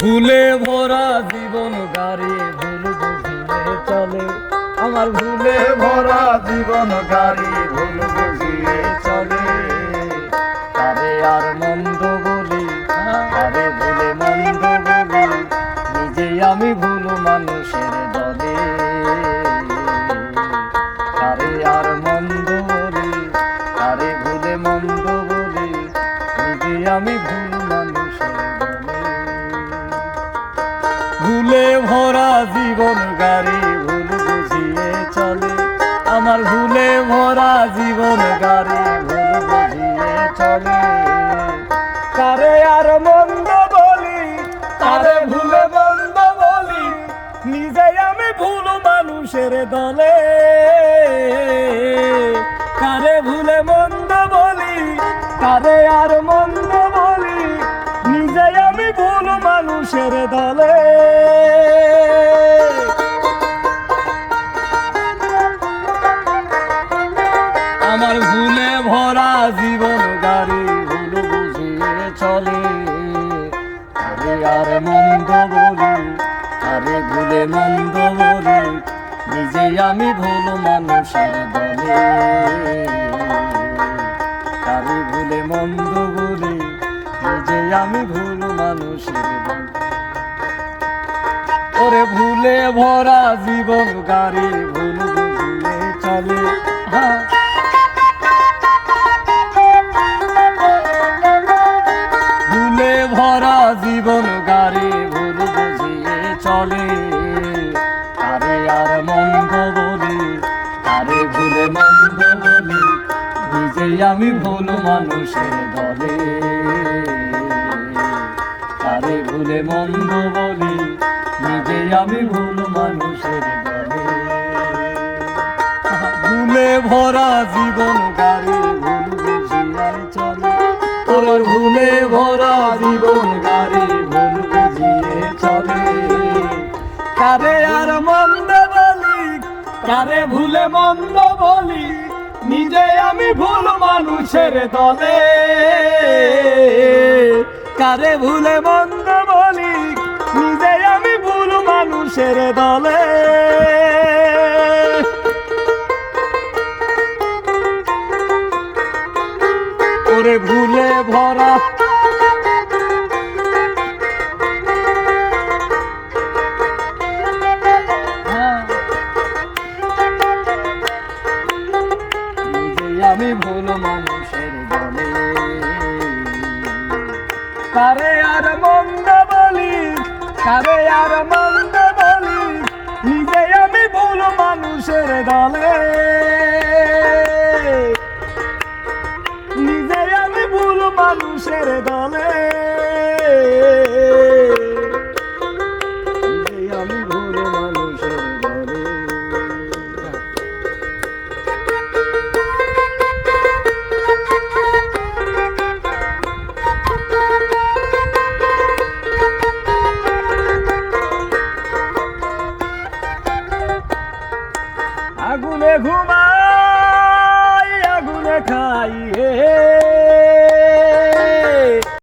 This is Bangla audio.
ভুলে ভরা জীবন গাড়ি ভুল বুঝিয়ে চলে। আমার ভুলে ভরা জীবন গাড়ি ভুল বুঝিয়ে চলে। তারে আর মন্দ বলি তারে ভুলে মন্দ বলি নিজে আমি ভুল মানুষের দলে। তারে আর মন্দ বলি, তারে ভুলে মন্দ বলি নিজে আমি ভুল জীবন গাড়ি, ভুল বুঝিয়ে চলে। আমার ভুলে ভরা জীবন গাড়ি, ভুল বুঝিয়ে চলে। কারে আর মন্দ বলি তারে ভুলে মন্দ বলি নিজে আমি ভুল মানুষের দলে। কারে ভুলে মন্দ বলি, কারে আর মন্দ বলি নিজে আমি ভুল মানুষের দলে। ভরা জীবন গাড়ি ভুল বুঝিয়ে চলে। আরে আর মন্দ বলি, আরে ভুলে মন্দ বলি, নিজে আমি ভুল মানুষের দলে। আরে ভুলে মন্দ বলি, নিজে আমি ভুল মানুষের দলে। ওরে ভুলে ভরা জীবন গাড়ি ভুল বুঝিয়ে চলে। হ্যাঁ জীবন গাড়ি ভুল বুঝিয়ে চলে। আরে আর মন্দ বলি আরে ভুলে মন্দ বলি নিজে আমি ভুল মানুষের দলে। আরে ভুলে মন্দ বলি নিজে আমি ভুল মানুষের দলে। ভুলে ভরা ভরা জীবন গাড়ি চলে। কারে আর মন্দ বলি কারে ভুলে মন্দ বলি নিজে আমি ভুল মানুষের দলে। কারে ভুলে মন্দ বলি নিজে আমি ভুল মানুষের দলে। ওরে ভুলে ভরা। আমি ভুল মানুষের দলে কারে আর মন্দ বলি? কারে আর মন্দ বলি? নিজে আমি ভুল মানুষের দলে। গাছের দলে আমি ঘুরে মানুষের দলে আগুনে ঘুমাই আগুনে খাই হে।